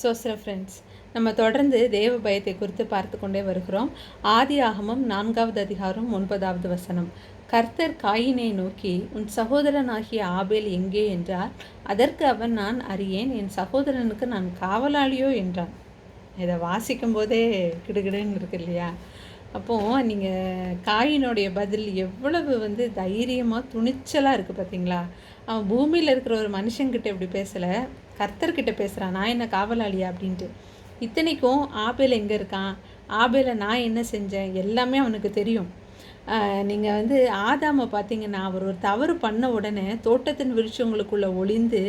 சோஸ்ர friends நம்ம தொடர்ந்து தேவ பயத்தை குறித்து பார்த்து கொண்டே வருகிறோம். ஆதி ஆகமம் நான்காவது அதிகாரம் ஒன்பதாவது வசனம். கர்த்தர் காயினை நோக்கி உன் சகோதரனாகிய ஆபேல் எங்கே? என்றார். அதற்கு அவன் நான் அறியேன். என் சகோதரனுக்கு நான் காவலாளியோ? என்றான். இதை வாசிக்கும் போதே கிடுகிடுன்னு இருக்கு இல்லையா? அப்போது நீங்கள் காயினுடைய பதில் எவ்வளவு வந்து தைரியமாக துணிச்சலாக இருக்குது பார்த்தீங்களா அவன் பூமியில் இருக்கிற ஒரு மனுஷங்கிட்ட இப்படி பேசலை. கர்த்தர்கிட்ட பேசுகிறான் நான் என்ன காவலாளியா? அப்படின்ட்டு. இத்தனைக்கும் ஆபேல் எங்கே இருக்கான்? ஆபேலை நான் என்ன செஞ்சேன்? எல்லாமே அவனுக்கு தெரியும். நீங்கள் வந்து ஆதாமை பார்த்தீங்கன்னா அவர் ஒரு தவறு பண்ண உடனே தோட்டத்தின் விருட்சங்களுக்குள்ளே ஒளிந்து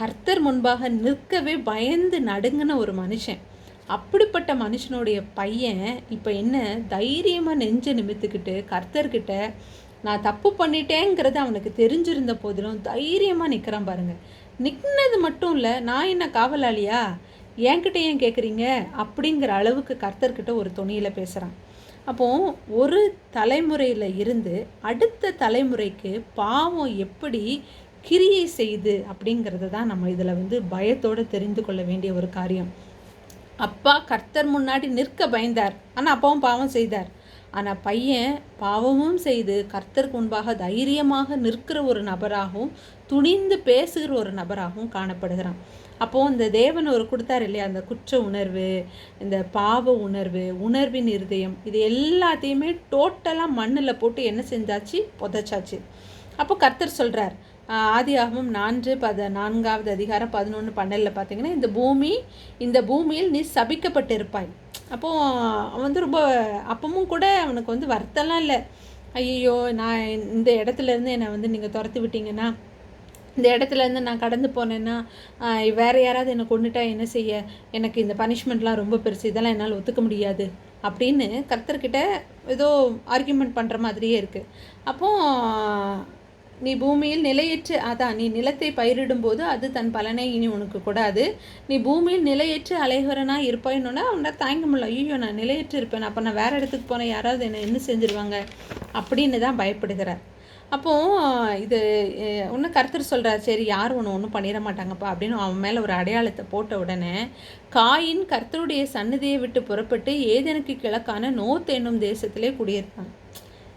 கர்த்தர் முன்பாக நிற்கவே பயந்து நடுங்கின ஒரு மனுஷன். அப்படிப்பட்ட மனுஷனுடைய பையன் இப்போ என்ன தைரியமாக நெஞ்ச நிமித்துக்கிட்டு கர்த்தர்கிட்ட நான் தப்பு பண்ணிட்டேங்கிறது அவனுக்கு தெரிஞ்சிருந்த போதிலும் தைரியமாக நிற்கிறான் பாருங்கள் நிற்கினது மட்டும் இல்லை நான் என்ன காவலாளியா? என்கிட்ட ஏன் கேட்குறீங்க அப்படிங்கிற அளவுக்கு கர்த்தர்கிட்ட ஒரு துணியில் பேசுகிறான் அப்போ ஒரு தலைமுறையில் இருந்து அடுத்த தலைமுறைக்கு பாவம் எப்படி கிரியை செய்து அப்படிங்கிறது தான் நம்ம இதில் வந்து பயத்தோடு தெரிந்து கொள்ள வேண்டிய ஒரு காரியம். அப்பா கர்த்தர் முன்னாடி நிற்க பயந்தார். ஆனால் அப்பாவும் பாவம் செய்தார். ஆனால் பையன் பாவமும் செய்து கர்த்தருக்கு முன்பாக தைரியமாக நிற்கிற ஒரு நபராகவும் துணிந்து பேசுகிற ஒரு நபராகவும் காணப்படுகிறான். அப்போது இந்த தேவன் ஒரு கொடுத்தார் இல்லையா? அந்த குற்ற உணர்வு இந்த பாவ உணர்வு உணர்வின் இருதயம் இது எல்லாத்தையுமே டோட்டலாக மண்ணில் போட்டு என்ன செஞ்சாச்சு? புதைச்சாச்சு. அப்போ கர்த்தர் சொல்கிறார் ஆதி ஆகமும் நான்கு பத நான்காவது அதிகாரம் பதினொன்று பன்னெண்டில் பார்த்தீங்கன்னா இந்த பூமி இந்த பூமியில் நீ சபிக்கப்பட்டிருப்பாய். அப்போது அவன் வந்து ரொம்ப அப்பவும் கூட அவனுக்கு வந்து வருத்தம்லாம் இல்லை. ஐயோ நான் இந்த இடத்துலேருந்து என்னை வந்து நீங்கள் துரத்து விட்டீங்கன்னா இந்த இடத்துல இருந்து நான் கடந்து போனேன்னா வேறு யாராவது என்னை கொண்டுட்டா என்ன செய்ய? எனக்கு இந்த பனிஷ்மெண்ட்லாம் ரொம்ப பெருசு இதெல்லாம் என்னால் ஒத்துக்க முடியாது அப்படின்னு கர்த்தர்கிட்ட ஏதோ ஆர்கியூமெண்ட் பண்ணுற மாதிரியே இருக்குது அப்போது நீ பூமியில் நிலையற்று அதான் நீ நிலத்தை பயிரிடும்போது அது தன் பலனை இனி உனக்கு கூடாது. நீ பூமியில் நிலையற்று அலைகுறனாக இருப்பாயின்னொன்னே அவனை தாங்க முடியல. ஐயோ நான் நிலையற்று இருப்பேன். அப்போ நான் வேறு இடத்துக்கு போனேன் யாராவது என்னை என்ன செஞ்சுருவாங்க? அப்படின்னு தான் பயப்படுகிறார். அப்போது இது ஒன்று கருத்தர் சொல்கிறார் சரி யார் ஒன்று ஒன்றும் பண்ணிட மாட்டாங்கப்பா அப்படின்னு அவன் மேலே ஒரு அடையாளத்தை போட்ட உடனே காயின் கர்த்தருடைய சன்னதியை விட்டு புறப்பட்டு ஏதனுக்கு கிழக்கான நோத் என்னும் தேசத்திலே குடியிருப்பான்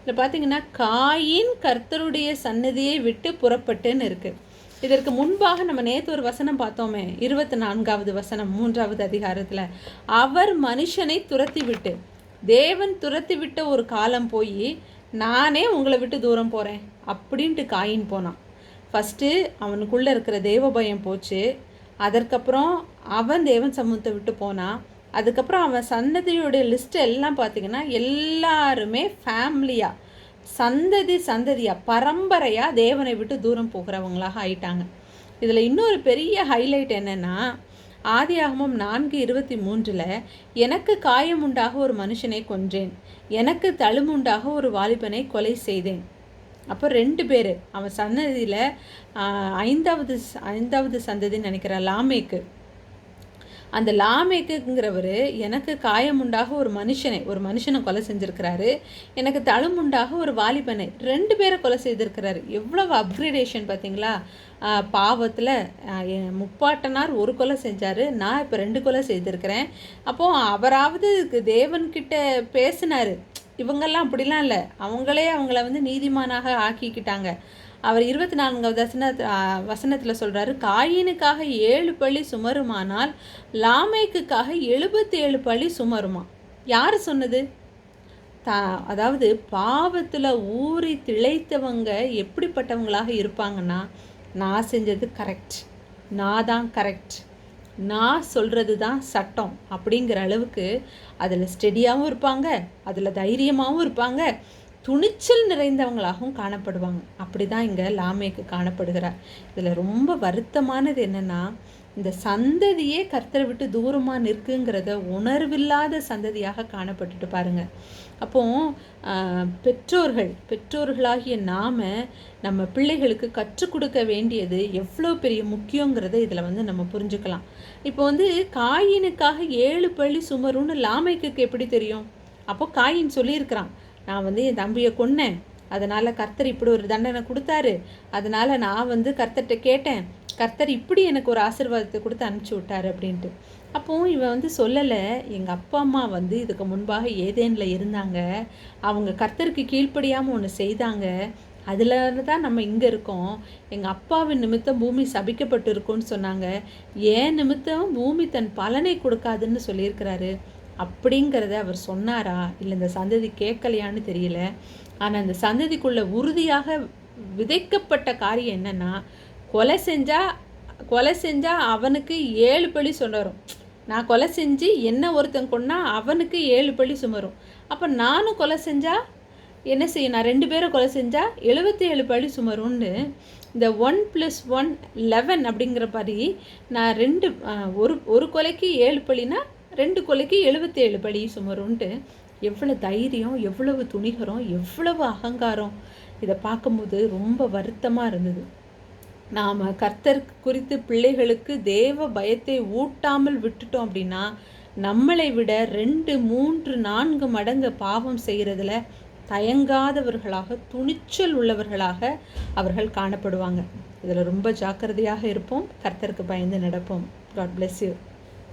இதில் பார்த்தீங்கன்னா காயின் கர்த்தருடைய சன்னதியை விட்டு புறப்பட்டுன்னு இருக்குது இதற்கு முன்பாக நம்ம நேற்று ஒரு வசனம் பார்த்தோமே இருபத்தி நான்காவது வசனம் மூன்றாவது அதிகாரத்தில் அவர் மனுஷனை துரத்தி விட்டு தேவன் துரத்தி விட்ட ஒரு காலம் போய் நானே உங்களை விட்டு தூரம் போகிறேன் அப்படின்ட்டு காயின் போனான். ஃபஸ்ட்டு அவனுக்குள்ளே இருக்கிற தேவ பயம் போச்சு. அதற்கப்புறம் அவன் தேவன் சமூகத்தை விட்டு போனான். அதுக்கப்புறம் அவன் சந்ததியோடைய லிஸ்ட் எல்லாம் பார்த்திங்கன்னா எல்லாருமே ஃபேமிலியாக சந்ததி சந்ததியாக பரம்பரையாக தேவனை விட்டு தூரம் போகிறவங்களாக ஆயிட்டாங்க. இதில் இன்னொரு பெரிய ஹைலைட் என்னென்னா ஆதியாகமம் நான்கு இருபத்தி மூன்றில் எனக்கு காயமுண்டாக ஒரு மனுஷனை கொன்றேன். எனக்கு தழுமுண்டாக ஒரு வாலிபனை கொலை செய்தேன். அப்போ ரெண்டு பேர் அவன் சந்ததியில் ஐந்தாவது ஐந்தாவது சந்ததின்னு நினைக்கிறேன் லாமேக்கு. அந்த லாமேக்குங்கிறவர் எனக்கு காயமுண்டாக ஒரு மனுஷனை ஒரு மனுஷனை கொலை செஞ்சுருக்கிறாரு. எனக்கு தழுமுண்டாக ஒரு வாலிபனை ரெண்டு பேரை கொலை செய்திருக்கிறாரு. எவ்வளவு அப்கிரேடேஷன் பார்த்தீங்களா பாவத்தில் முப்பாட்டனார் ஒரு கொலை செஞ்சார் நான் இப்போ ரெண்டு கொலை செய்திருக்கிறேன். அப்போது அவராவது தேவன்கிட்ட பேசினார். இவங்கெல்லாம் அப்படிலாம் இல்லை. அவங்களே அவங்கள வந்து நீதிமானாக ஆக்கிக்கிட்டாங்க. அவர் இருபத்தி நான்காவது வசன வசனத்தில் சொல்கிறாரு காயினுக்காக ஏழு பழி சுமருமானால் லாமேக்குக்காக எழுபத்தி ஏழு பழி சுமருமா? யார் சொன்னது? தா அதாவது பாவத்தில் ஊறி திளைத்தவங்க எப்படிப்பட்டவங்களாக இருப்பாங்கன்னா நான் செஞ்சது கரெக்ட் நான் தான் கரெக்ட் நான் சொல்கிறது தான் சட்டம் அப்படிங்கிற அளவுக்கு அதில் ஸ்டெடியாகவும் இருப்பாங்க அதில் தைரியமாகவும் இருப்பாங்க துணிச்சல் நிறைந்தவங்களாகவும் காணப்படுவாங்க. அப்படி தான் இங்கே லாமேக்கு காணப்படுகிறார். இதில் ரொம்ப வருத்தமானது என்னென்னா இந்த சந்ததியே கர்த்தரை விட்டு தூரமாக நிற்குங்கிறத உணர்வில்லாத சந்ததியாக காணப்பட்டுட்டு பாருங்கள் அப்போ பெற்றோர்கள் பெற்றோர்களாகிய நாம் நம்ம பிள்ளைகளுக்கு கற்றுக் கொடுக்க வேண்டியது எவ்வளோ பெரிய முக்கியங்கிறத இதில் வந்து நம்ம புரிஞ்சுக்கலாம். இப்போ வந்து காயினுக்காக ஏழு பள்ளி சுமருன்னு லாமைக்கு எப்படி தெரியும்? அப்போ காயின் சொல்லியிருக்கிறான். நான் வந்து என் தம்பியை கொன்னேன். அதனால் கர்த்தர் இப்படி ஒரு தண்டனை கொடுத்தாரு. அதனால் நான் வந்து கர்த்தர்கிட்ட கேட்டேன். கர்த்தர் இப்படி எனக்கு ஒரு ஆசிர்வாதத்தை கொடுத்து அனுப்பிச்சி விட்டார் அப்படின்ட்டு. அப்போவும் இவன் வந்து சொல்லலை எங்கள் அப்பா அம்மா வந்து இதுக்கு முன்பாக ஏதேனில் இருந்தாங்க. அவங்க கர்த்தருக்கு கீழ்ப்படியாமல் ஒன்று செய்தாங்க. அதில் தான் நம்ம இங்கே இருக்கோம். எங்கள் அப்பாவின் நிமித்தம் பூமி சபிக்கப்பட்டு இருக்கோன்னு சொன்னாங்க. ஏன் நிமித்தம் பூமி தன் பலனை கொடுக்காதுன்னு சொல்லியிருக்கிறாரு. அப்படிங்கிறத அவர் சொன்னாரா? இல்லை இந்த சந்ததி கேட்கலையான்னு தெரியல. ஆனால் அந்த சந்ததிக்குள்ளே உறுதியாக விதைக்கப்பட்ட காரியம் என்னென்னா கொலை செஞ்சால் கொலை செஞ்சால் அவனுக்கு ஏழு பழி சுமரும். நான் கொலை செஞ்சு என்ன ஒருத்தன் கொண்டா அவனுக்கு ஏழு பழி சுமரும். அப்போ நானும் கொலை செஞ்சால் என்ன செய்யும் நான் ரெண்டு பேரும் கொலை செஞ்சால் எழுபத்தி ஏழு பழி சுமரும்னு இந்த ஒன் ப்ளஸ் ஒன் லெவன் அப்படிங்கிற மாதிரி நான் ரெண்டு ஒரு ஒரு கொலைக்கு ஏழு பழினா ரெண்டு கொலைக்கு எழுபத்தேழு பலி பழி சுமரும்ன்ட்டு எவ்வளோ தைரியம் எவ்வளவு துணிகரம் எவ்வளவு அகங்காரம். இதை பார்க்கும்போது ரொம்ப வருத்தமாக இருந்தது. நாம் கர்த்தர் குறித்து பிள்ளைகளுக்கு தேவ பயத்தை ஊட்டாமல் விட்டுட்டோம் அப்படின்னா நம்மளை விட ரெண்டு மூன்று நான்கு மடங்கு பாவம் செய்கிறதுல தயங்காதவர்களாக துணிச்சல் உள்ளவர்களாக அவர்கள் காணப்படுவாங்க. இதில் ரொம்ப ஜாக்கிரதையாக இருப்போம். கர்த்தருக்கு பயந்து நடப்போம். God bless you